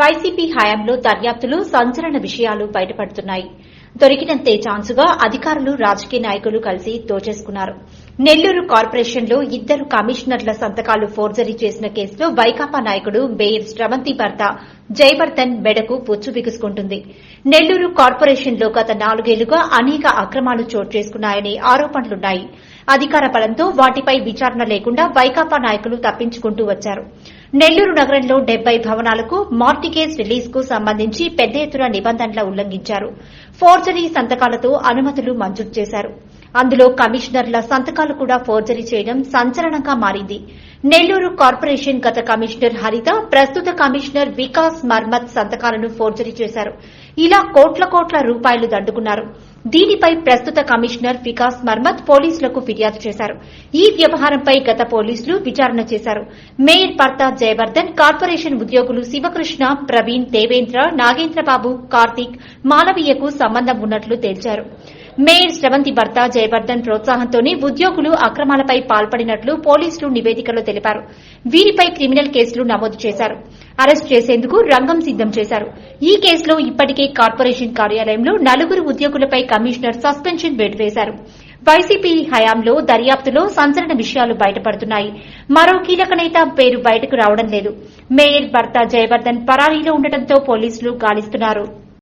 YCP హయాంలో దర్యాప్తులు సంచలన విషయాలు బయటపడుతున్నాయి. దొరికినంతే ఛాన్సుగా అధికారులు రాజకీయ నాయకులు కలిసి దోచేసుకున్నారు. నెల్లూరు కార్పొరేషన్లో ఇద్దరు కమిషనర్ల సంతకాలు ఫోర్జరీ చేసిన కేసులో వైకాపా నాయకుడు మేయర్ శ్రవంతి భర్త జయవర్ధన్ మెడకు పుచ్చు బిగుసుకుంటుంది. నెల్లూరు కార్పొరేషన్లో గత నాలుగేళ్ళుగా అనేక అక్రమాలు చోటు చేసుకున్నాయని ఆరోపణలున్నాయి. అధికార బలంతో వాటిపై విచారణ లేకుండా వైకాపా నాయకులు తప్పించుకుంటూ వచ్చారు. నెల్లూరు నగరంలో డెబ్బై భవనాలకు మార్టిగేజ్ రిలీజ్కు సంబంధించి పెద్ద ఎత్తున నిబంధనల ఉల్లంఘించారు. ఫోర్జరీ సంతకాలతో అనుమతులు మంజూరు చేశారు. అందులో కమిషనర్ల సంతకాలు కూడా ఫోర్జరీ చేయడం సంచలనంగా మారింది. నెల్లూరు కార్పొరేషన్ గత కమిషనర్ హరిత ప్రస్తుత కమిషనర్ వికాస్ మర్మత్ సంతకాలను ఫోర్జరీ చేశారు. ఇలా కోట్ల కోట్ల రూపాయలు దండుకున్నారు. దీనిపై ప్రస్తుత కమిషనర్ వికాస్ మర్మత్ పోలీసులకు ఫిర్యాదు చేశారు. ఈ వ్యవహారంపై గత పోలీసులు విచారణ చేశారు. మేయర్ భర్త జయవర్ధన్ కార్పొరేషన్ ఉద్యోగులు శివకృష్ణ ప్రవీణ్ దేవేంద్ర నాగేంద్రబాబు కార్తీక్ మాలవీయకు సంబంధం ఉన్నట్లు తేల్చారు. మేయర్ శ్రవంతి భర్త జయవర్ధన్ ప్రోత్సాహంతోనే ఉద్యోగులు అక్రమాలపై పాల్పడినట్లు పోలీసులు నివేదికలో తెలిపారు. వీరిపై క్రిమినల్ కేసులు నమోదు చేశారు. అరెస్ట్ చేసేందుకు రంగం సిద్దం చేశారు. ఈ కేసులో ఇప్పటికే కార్పొరేషన్ కార్యాలయంలో నలుగురు ఉద్యోగులపై కమిషనర్ సస్పెన్షన్ వేటు వేశారు. వైసీపీ హయాంలో దర్యాప్తులో సంచలన విషయాలు బయటపడుతున్నాయి. మరో కీలక నేత పేరు బయటకు రావడం లేదు. మేయర్ భర్త జయవర్ధన్ పరారీలో ఉండటంతో పోలీసులు గాలిస్తున్నారు.